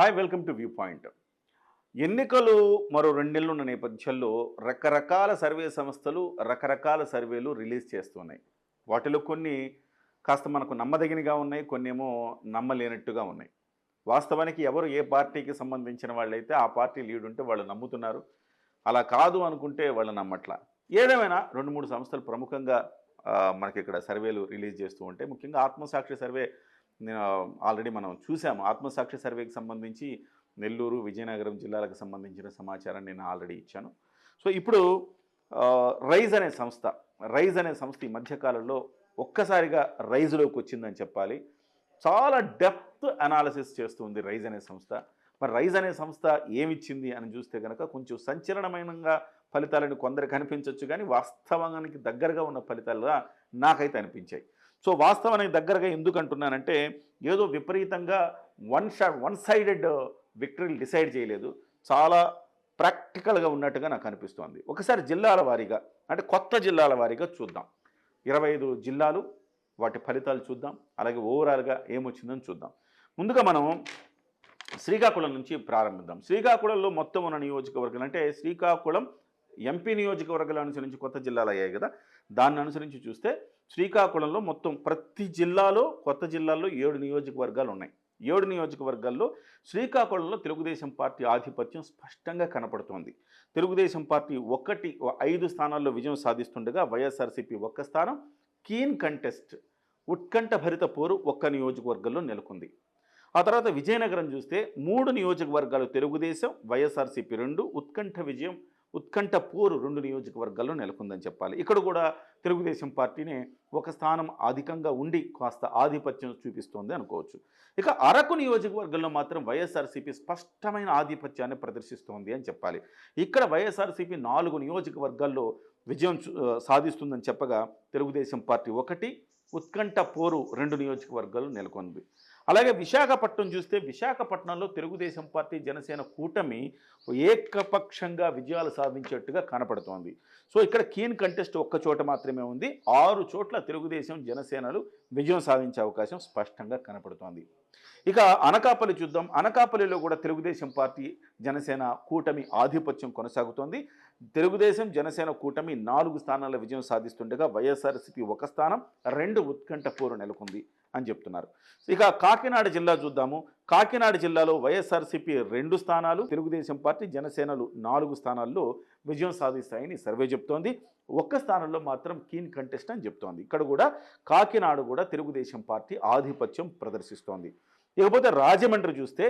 Hi welcome to view point ఎన్నికలు మరో రెండేళ్ళు ఉన్న నేపథ్యంలో రకరకాల సర్వే సంస్థలు రకరకాల సర్వేలు రిలీజ్ చేస్తున్నాయి. వాటిలో కొన్ని కాస్త మనకు నమ్మదగినగా ఉన్నాయి కొన్ని ఏమో నమ్మలేనట్టుగా ఉన్నాయి. వాస్తవానికి ఎవరు ఏ పార్టీకి సంబంధించిన వాళ్ళైతే ఆ పార్టీ లీడ్ ఉంటే వాళ్ళు నమ్ముతున్నారు. అలా కాదు అనుకుంటే వాళ్ళు నమ్మట్ల. ఏదేమైనా రెండు మూడు సంస్థలు ప్రముఖంగా మనకి ఇక్కడ సర్వేలు రిలీజ్ చేస్తూ ఉంటాయి ముఖ్యంగా ఆత్మసాక్షి సర్వే నేను ఆల్రెడీ మనం చూసాము. ఆత్మసాక్షి సర్వేకి సంబంధించి నెల్లూరు విజయనగరం జిల్లాలకు సంబంధించిన సమాచారం నేను ఆల్రెడీ ఇచ్చాను. సో ఇప్పుడు రైజ్ అనే సంస్థ రైజ్ అనే సంస్థ ఈ మధ్యకాలంలో ఒక్కసారిగా రైజ్లోకి వచ్చిందని చెప్పాలి. చాలా డెప్త్ అనాలిసిస్ చేస్తుంది రైజ్ అనే సంస్థ. మరి రైజ్ అనే సంస్థ ఏమిచ్చింది అని చూస్తే కనుక కొంచెం సంచలనమైనగా ఫలితాలను కొందరికి కనిపించవచ్చు కానీ వాస్తవానికి దగ్గరగా ఉన్న ఫలితాలుగా నాకైతే అనిపించాయి. సో వాస్తవానికి దగ్గరగా ఎందుకు అంటున్నానంటే ఏదో విపరీతంగా వన్ షాట్ వన్ సైడెడ్ విక్టరీలు డిసైడ్ చేయలేదు. చాలా ప్రాక్టికల్గా ఉన్నట్టుగా నాకు అనిపిస్తోంది. ఒకసారి జిల్లాల వారీగా అంటే కొత్త జిల్లాల వారీగా చూద్దాం. ఇరవై ఐదు జిల్లాలు వాటి ఫలితాలు చూద్దాం. అలాగే ఓవరాల్గా ఏమొచ్చిందని చూద్దాం. ముందుగా మనం శ్రీకాకుళం నుంచి ప్రారంభిద్దాం. శ్రీకాకుళంలో మొత్తం ఉన్న నియోజకవర్గాలు అంటే శ్రీకాకుళం ఎంపీ నియోజకవర్గాల అనుసరించి కొత్త జిల్లాలు అయ్యాయి కదా. దాన్ని అనుసరించి చూస్తే శ్రీకాకుళంలో మొత్తం ప్రతి జిల్లాలో కొత్త జిల్లాల్లో ఏడు నియోజకవర్గాలు ఉన్నాయి. ఏడు నియోజకవర్గాల్లో శ్రీకాకుళంలో తెలుగుదేశం పార్టీ ఆధిపత్యం స్పష్టంగా కనపడుతోంది. తెలుగుదేశం పార్టీ ఒకటి ఐదు స్థానాల్లో విజయం సాధిస్తుండగా వైఎస్ఆర్సీపీ ఒక్క స్థానం కీన్ కంటెస్ట్ ఉత్కంఠ భరిత పోరు ఒక్క నియోజకవర్గంలో నెలకొంది. ఆ తర్వాత విజయనగరం చూస్తే మూడు నియోజకవర్గాలు తెలుగుదేశం వైఎస్ఆర్సీపీ రెండు ఉత్కంఠ విజయం ఉత్కంఠ పోరు రెండు నియోజకవర్గాల్లో నెలకొందని చెప్పాలి. ఇక్కడ కూడా తెలుగుదేశం పార్టీనే ఒక స్థానం అధికంగా ఉండి కాస్త ఆధిపత్యం చూపిస్తోంది అనుకోవచ్చు. ఇక అరకు నియోజకవర్గంలో మాత్రం వైఎస్ఆర్సీపీ స్పష్టమైన ఆధిపత్యాన్ని ప్రదర్శిస్తోంది అని చెప్పాలి. ఇక్కడ వైఎస్ఆర్సీపీ నాలుగు నియోజకవర్గాల్లో విజయం సాధిస్తుందని చెప్పగా తెలుగుదేశం పార్టీ ఒకటి ఉత్కంఠ పోరు రెండు నియోజకవర్గాలు నెలకొంది. అలాగే విశాఖపట్నం చూస్తే విశాఖపట్నంలో తెలుగుదేశం పార్టీ జనసేన కూటమి ఏకపక్షంగా విజయాలు సాధించేట్టుగా కనపడుతోంది. సో ఇక్కడ కీన్ కంటెస్ట్ ఒక్క చోట మాత్రమే ఉంది. ఆరు చోట్ల తెలుగుదేశం జనసేనలు విజయం సాధించే అవకాశం స్పష్టంగా కనపడుతోంది. ఇక అనకాపల్లి చూద్దాం. అనకాపల్లిలో కూడా తెలుగుదేశం పార్టీ జనసేన కూటమి ఆధిపత్యం కొనసాగుతోంది. తెలుగుదేశం జనసేన కూటమి నాలుగు స్థానాల విజయం సాధిస్తుండగా వైఎస్ఆర్సీపీ ఒక స్థానం రెండు ఉత్కంఠ పోరు నెలకొంది అని చెప్తున్నారు. ఇక కాకినాడ జిల్లా చూద్దాము. కాకినాడ జిల్లాలో వైఎస్ఆర్సీపీ రెండు స్థానాలు తెలుగుదేశం పార్టీ జనసేనలు నాలుగు స్థానాల్లో విజయం సాధిస్తాయని సర్వే చెప్తోంది. ఒక్క స్థానంలో మాత్రం కీన్ కంటెస్ట్ అని చెప్తోంది. ఇక్కడ కూడా కాకినాడ కూడా తెలుగుదేశం పార్టీ ఆధిపత్యం ప్రదర్శిస్తోంది. ఇకపోతే రాజమండ్రి చూస్తే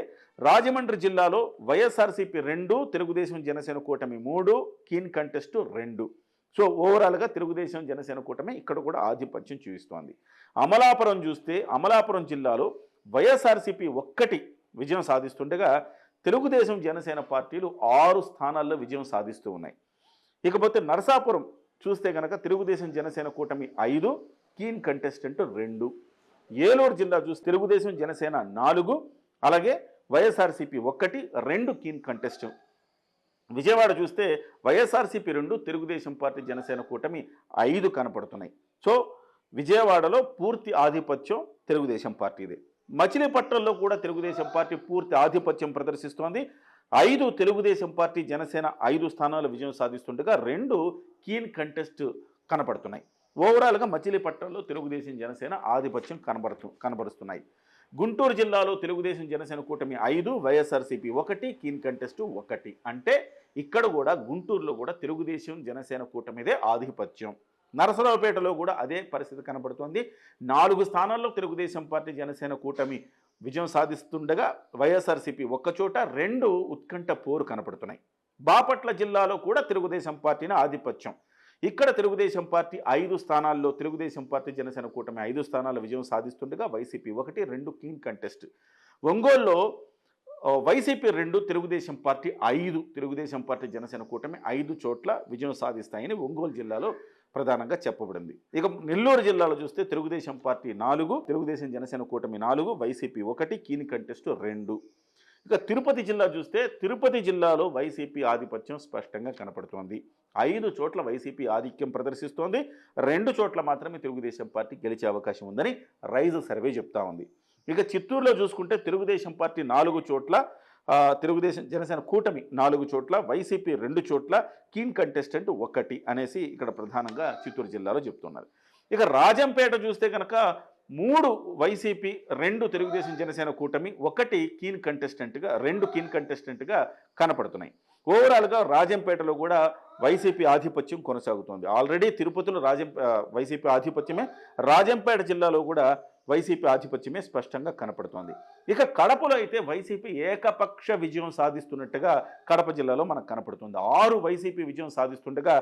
రాజమండ్రి జిల్లాలో వైఎస్ఆర్సీపీ రెండు తెలుగుదేశం జనసేన కూటమి మూడు కీన్ కంటెస్ట్ రెండు. సో ఓవరాల్గా తెలుగుదేశం జనసేన కూటమి ఇక్కడ కూడా ఆధిపత్యం చూపిస్తోంది. అమలాపురం చూస్తే అమలాపురం జిల్లాలో వైఎస్ఆర్సీపీ ఒక్కటి విజయం సాధిస్తుండగా తెలుగుదేశం జనసేన పార్టీలు ఆరు స్థానాల్లో విజయం సాధిస్తూ ఉన్నాయి. ఇకపోతే నరసాపురం చూస్తే కనుక తెలుగుదేశం జనసేన కూటమి ఐదు కీన్ కంటెస్టెంట్ రెండు. ఏలూరు జిల్లా చూస్తే తెలుగుదేశం జనసేన నాలుగు అలాగే వైఎస్ఆర్సీపీ ఒక్కటి రెండు కీన్ కంటెస్ట్. విజయవాడ చూస్తే వైఎస్ఆర్సీపీ రెండు తెలుగుదేశం పార్టీ జనసేన కూటమి ఐదు కనపడుతున్నాయి. సో విజయవాడలో పూర్తి ఆధిపత్యం తెలుగుదేశం పార్టీదే. మచిలీపట్నంలో కూడా తెలుగుదేశం పార్టీ పూర్తి ఆధిపత్యం ప్రదర్శిస్తోంది. ఐదు తెలుగుదేశం పార్టీ జనసేన ఐదు స్థానాలు విజయం సాధిస్తుండగా రెండు కీన్ కంటెస్ట్ కనపడుతున్నాయి. ఓవరాల్గా మచిలీపట్నంలో తెలుగుదేశం జనసేన ఆధిపత్యం కనబడుతు కనబరుస్తున్నాయి. గుంటూరు జిల్లాలో తెలుగుదేశం జనసేన కూటమి ఐదు వైఎస్ఆర్సీపీ ఒకటి కీన్ కంటెస్ట్ ఒకటి. అంటే ఇక్కడ కూడా గుంటూరులో కూడా తెలుగుదేశం జనసేన కూటమిదే ఆధిపత్యం. నరసరావుపేటలో కూడా అదే పరిస్థితి కనబడుతోంది. నాలుగు స్థానాల్లో తెలుగుదేశం పార్టీ జనసేన కూటమి విజయం సాధిస్తుండగా వైఎస్ఆర్సీపీ ఒక్కచోట రెండు ఉత్కంఠ పోరు కనపడుతున్నాయి. బాపట్ల జిల్లాలో కూడా తెలుగుదేశం పార్టీని ఆధిపత్యం. ఇక్కడ తెలుగుదేశం పార్టీ ఐదు స్థానాల్లో తెలుగుదేశం పార్టీ జనసేన కూటమి ఐదు స్థానాల విజయం సాధిస్తుండగా వైసీపీ ఒకటి రెండు కీన్ కంటెస్ట్. ఒంగోలులో వైసీపీ రెండు తెలుగుదేశం పార్టీ ఐదు తెలుగుదేశం పార్టీ జనసేన కూటమి ఐదు చోట్ల విజయం సాధిస్తాయని ఒంగోలు జిల్లాలో ప్రధానంగా చెప్పబడింది. ఇక నెల్లూరు జిల్లాలో చూస్తే తెలుగుదేశం పార్టీ నాలుగు తెలుగుదేశం జనసేన కూటమి నాలుగు వైసీపీ ఒకటి కీన్ కంటెస్ట్ రెండు. ఇక తిరుపతి జిల్లా చూస్తే తిరుపతి జిల్లాలో వైసీపీ ఆధిపత్యం స్పష్టంగా కనపడుతోంది. ఐదు చోట్ల వైసీపీ ఆధిక్యం ప్రదర్శిస్తోంది. రెండు చోట్ల మాత్రమే తెలుగుదేశం పార్టీ గెలిచే అవకాశం ఉందని రైజ్ సర్వే చెప్తా ఉంది. ఇక చిత్తూరులో చూసుకుంటే తెలుగుదేశం పార్టీ నాలుగు చోట్ల తెలుగుదేశం జనసేన కూటమి నాలుగు చోట్ల వైసీపీ రెండు చోట్ల కీన్ కంటెస్టెంట్ ఒకటి అనేసి ఇక్కడ ప్రధానంగా చిత్తూరు జిల్లాలో చెప్తున్నారు. ఇక రాజంపేట చూస్తే కనుక మూడు వైసీపీ రెండు తెలుగుదేశం జనసేన కూటమి ఒకటి కీన్ కంటెస్టెంట్గా రెండు కీన్ కంటెస్టెంట్గా కనపడుతున్నాయి. ఓవరాల్గా రాజంపేటలో కూడా వైసీపీ ఆధిపత్యం కొనసాగుతోంది. ఆల్రెడీ తిరుపతిలో రాజం వైసీపీ ఆధిపత్యమే. రాజంపేట జిల్లాలో కూడా వైసీపీ ఆధిపత్యమే స్పష్టంగా కనపడుతోంది. ఇక కడపలో అయితే వైసీపీ ఏకపక్ష విజయం సాధిస్తున్నట్టుగా కడప జిల్లాలో మనకు కనపడుతుంది. ఆరు వైసీపీ విజయం సాధిస్తుండగా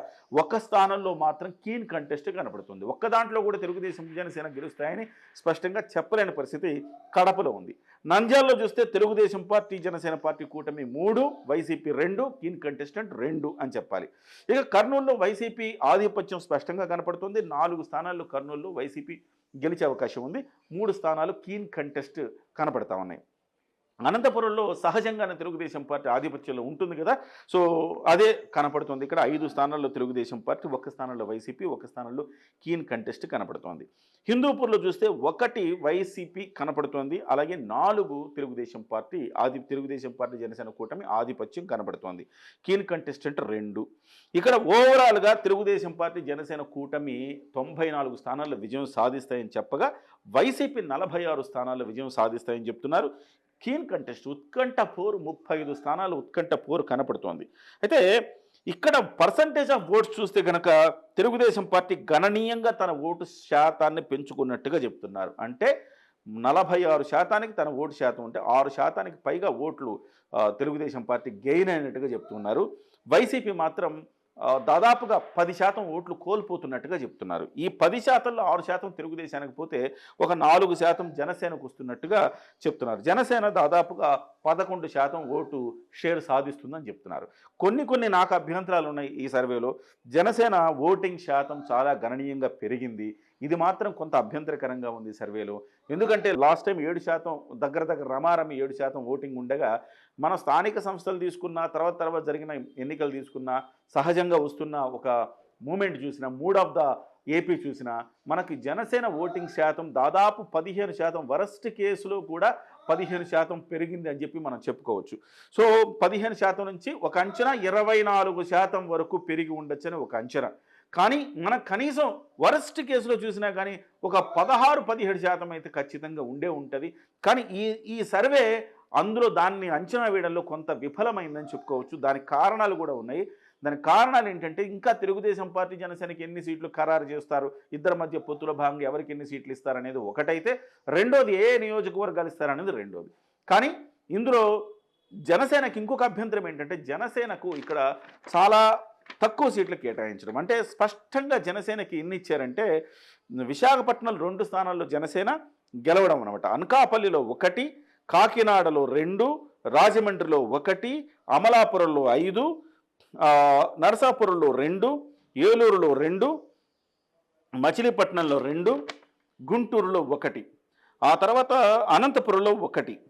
ఒక స్థానంలో మాత్రం కీన్ కంటెస్ట్ కనపడుతుంది. ఒక్క దాంట్లో కూడా తెలుగుదేశం జనసేన గెలుస్తాయని స్పష్టంగా చెప్పలేని పరిస్థితి కడపలో ఉంది. నంద్యాలలో చూస్తే తెలుగుదేశం పార్టీ జనసేన పార్టీ కూటమి మూడు వైసీపీ రెండు కీన్ కంటెస్టెంట్ రెండు అని చెప్పాలి. ఇక కర్నూలులో వైసీపీ ఆధిపత్యం స్పష్టంగా కనపడుతుంది. నాలుగు స్థానాల్లో కర్నూలులో వైసీపీ గెలిచే అవకాశం ఉంది. మూడు స్థానాలు కీన్ కంటెస్ట్ కనపడతా ఉన్నాయి. అనంతపురంలో సహజంగానే తెలుగుదేశం పార్టీ ఆధిపత్యంలో ఉంటుంది కదా. సో అదే కనపడుతుంది. ఇక్కడ ఐదు స్థానాల్లో తెలుగుదేశం పార్టీ ఒక స్థానంలో వైసీపీ ఒక స్థానంలో కీన్ కంటెస్ట్ కనపడుతోంది. హిందూపూర్లో చూస్తే ఒకటి వైసీపీ కనపడుతోంది. అలాగే నాలుగు తెలుగుదేశం పార్టీ ఆది తెలుగుదేశం పార్టీ జనసేన కూటమి ఆధిపత్యం కనపడుతోంది. కీన్ అంటే రెండు. ఇక్కడ ఓవరాల్గా తెలుగుదేశం పార్టీ జనసేన కూటమి తొంభై నాలుగు స్థానాల్లో విజయం సాధిస్తాయని చెప్పగా వైసీపీ నలభై ఆరు స్థానాల్లో విజయం సాధిస్తాయని చెప్తున్నారు. కీన్ కంటెస్ట్ ఉత్కంఠ పోరు ముప్పై ఐదు స్థానాలు ఉత్కంఠ పోరు కనపడుతోంది. అయితే ఇక్కడ పర్సంటేజ్ ఆఫ్ ఓట్స్ చూస్తే కనుక తెలుగుదేశం పార్టీ గణనీయంగా తన ఓటు శాతాన్ని పెంచుకున్నట్టుగా చెప్తున్నారు. అంటే నలభై ఆరు శాతానికి తన ఓటు శాతం ఉంటే ఆరు శాతానికి పైగా ఓట్లు తెలుగుదేశం పార్టీ గెయిన్ అయినట్టుగా చెప్తున్నారు. వైసీపీ మాత్రం దాదాపుగా పది శాతం ఓట్లు కోల్పోతున్నట్టుగా చెప్తున్నారు. ఈ పది శాతంలో ఆరు శాతం తెలుగుదేశానికి పోతే ఒక నాలుగు శాతం జనసేనకు వస్తున్నట్టుగా చెప్తున్నారు. జనసేన దాదాపుగా పదకొండు శాతం ఓటు షేర్ సాధిస్తుందని చెప్తున్నారు. కొన్ని కొన్ని నాకు అభ్యంతరాలు ఉన్నాయి ఈ సర్వేలో. జనసేన ఓటింగ్ శాతం చాలా గణనీయంగా పెరిగింది. ఇది మాత్రం కొంత అభ్యంతరకరంగా ఉంది సర్వేలో. ఎందుకంటే లాస్ట్ టైం ఏడు శాతం దగ్గర దగ్గర రమారమి ఏడు శాతం ఓటింగ్ ఉండగా మన స్థానిక సంస్థలు తీసుకున్న తర్వాత తర్వాత జరిగిన ఎన్నికలు తీసుకున్న సహజంగా వస్తున్న ఒక మూమెంట్ చూసిన మూడ్ ఆఫ్ ద ఏపీ చూసిన మనకి జనసేన ఓటింగ్ శాతం దాదాపు పదిహేను శాతం వరస్ట్ కేసులో కూడా పదిహేను శాతం పెరిగింది అని చెప్పి మనం చెప్పుకోవచ్చు. సో పదిహేను శాతం నుంచి ఒక అంచనా ఇరవై నాలుగు శాతం వరకు పెరిగి ఉండొచ్చని ఒక అంచనా. కానీ మన కనీసం వరస్ట్ కేసులో చూసినా కానీ ఒక పదహారు పదిహేడు శాతం అయితే ఖచ్చితంగా ఉండే ఉంటుంది. కానీ ఈ ఈ సర్వే అందులో దాన్ని అంచనా వేయడంలో కొంత విఫలమైందని చెప్పుకోవచ్చు. దానికి కారణాలు కూడా ఉన్నాయి. దానికి కారణాలు ఏంటంటే ఇంకా తెలుగుదేశం పార్టీ జనసేనకి ఎన్ని సీట్లు ఖరారు చేస్తారు? ఇద్దరి మధ్య పొత్తుల భాగంగా ఎవరికి ఎన్ని సీట్లు ఇస్తారనేది ఒకటైతే రెండోది ఏ నియోజకవర్గాలు ఇస్తారనేది రెండోది. కానీ ఇందులో జనసేనకి ఇంకొక అభ్యంతరం ఏంటంటే జనసేనకు ఇక్కడ చాలా తక్కువ సీట్లు కేటాయించడం. అంటే స్పష్టంగా జనసేనకి ఎన్ని ఇచ్చారంటే విశాఖపట్నంలో రెండు స్థానాల్లో జనసేన గెలవడం అనమాట అనకాపల్లిలో ఒకటి కాకినాడలో రెండు రాజమండ్రిలో ఒకటి అమలాపురంలో ఐదు నరసాపురంలో రెండు ఏలూరులో రెండు మచిలీపట్నంలో రెండు గుంటూరులో ఒకటి. ఆ తర్వాత అనంతపురంలో ఒకటి.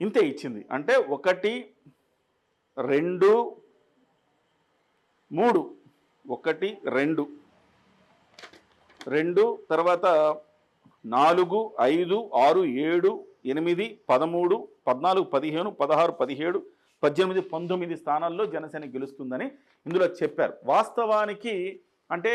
ఇంతే ఇచ్చింది. అంటే ఒకటి రెండు మూడు. ఒకటి రెండు. రెండు తర్వాత నాలుగు ఐదు ఆరు ఏడు ఎనిమిది పదమూడు పద్నాలుగు పదిహేను పదహారు పదిహేడు పద్దెనిమిది పంతొమ్మిది స్థానాల్లో జనసేన గెలుస్తుందని ఇందులో చెప్పారు. వాస్తవానికి అంటే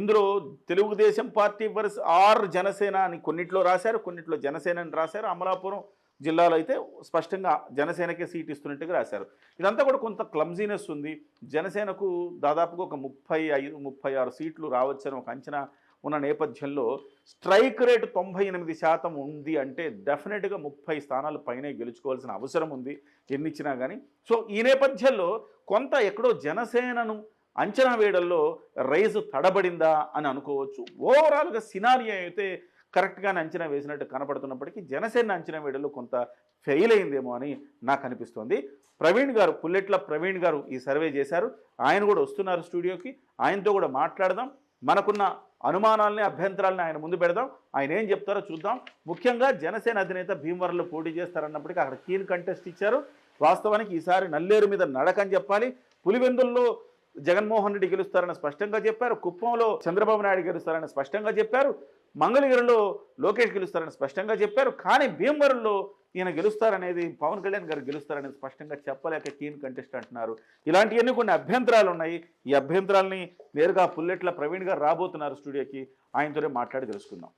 ఇందులో Telugu Desam party versus or Janasena అని కొన్నిట్లో రాశారు కొన్నిట్లో జనసేన అని రాశారు. అమలాపురం జిల్లాలో అయితే స్పష్టంగా జనసేనకే సీట్ ఇస్తున్నట్టుగా రాశారు. ఇదంతా కూడా కొంత క్లమ్జీనెస్ ఉంది. జనసేనకు దాదాపుగా ఒక ముప్పై ఐదు ముప్పై ఆరు సీట్లు రావచ్చని ఒక అంచనా ఉన్న నేపథ్యంలో స్ట్రైక్ రేటు తొంభై ఎనిమిది శాతం ఉంది అంటే డెఫినెట్గా ముప్పై స్థానాలు పైనే గెలుచుకోవాల్సిన అవసరం ఉంది. ఎన్నిచ్చినా కానీ సో ఈ నేపథ్యంలో కొంత ఎక్కడో జనసేనను అంచనా వేయడంలో రైజు తడబడిందా అని అనుకోవచ్చు. ఓవరాల్గా సినారియో అయితే కరెక్ట్గానే అంచనా వేసినట్టు కనపడుతున్నప్పటికీ జనసేన అంచనా వేయడంలో కొంత ఫెయిల్ అయిందేమో అని నాకు అనిపిస్తోంది. ప్రవీణ్ గారు పుల్లెట్ల ప్రవీణ్ గారు ఈ సర్వే చేశారు. ఆయన కూడా వస్తున్నారు స్టూడియోకి. ఆయనతో కూడా మాట్లాడదాం. మనకున్న అనుమానాలని అభ్యంతరాలని ఆయన ముందు పెడదాం. ఆయన ఏం చెప్తారో చూద్దాం. ముఖ్యంగా జనసేన అధినేత భీమవరంలో పోటీ చేస్తారన్నప్పటికీ అక్కడ కీన్ కంటెస్ట్ ఇచ్చారు. వాస్తవానికి ఈసారి నల్లేరు మీద నడకని చెప్పాలి. పులివెందుల్లో జగన్మోహన్ రెడ్డి గెలుస్తారని స్పష్టంగా చెప్పారు. కుప్పంలో చంద్రబాబు నాయుడు గెలుస్తారని స్పష్టంగా చెప్పారు. మంగళగిరిలో లోకేష్ గెలుస్తారని స్పష్టంగా చెప్పారు. కానీ భీమవరంలో ఈయన గెలుస్తారనేది పవన్ కళ్యాణ్ గారు గెలుస్తారనేది స్పష్టంగా చెప్పలేక కీన్ కంటెస్ట్ అంటున్నారు. ఇలాంటివన్నీ కొన్ని అభ్యంతరాలు ఉన్నాయి. ఈ అభ్యంతరాలని నేరుగా పుల్లెట్ల ప్రవీణ్ గారు రాబోతున్నారు స్టూడియోకి. ఆయనతోనే మాట్లాడి తెలుసుకుందాం.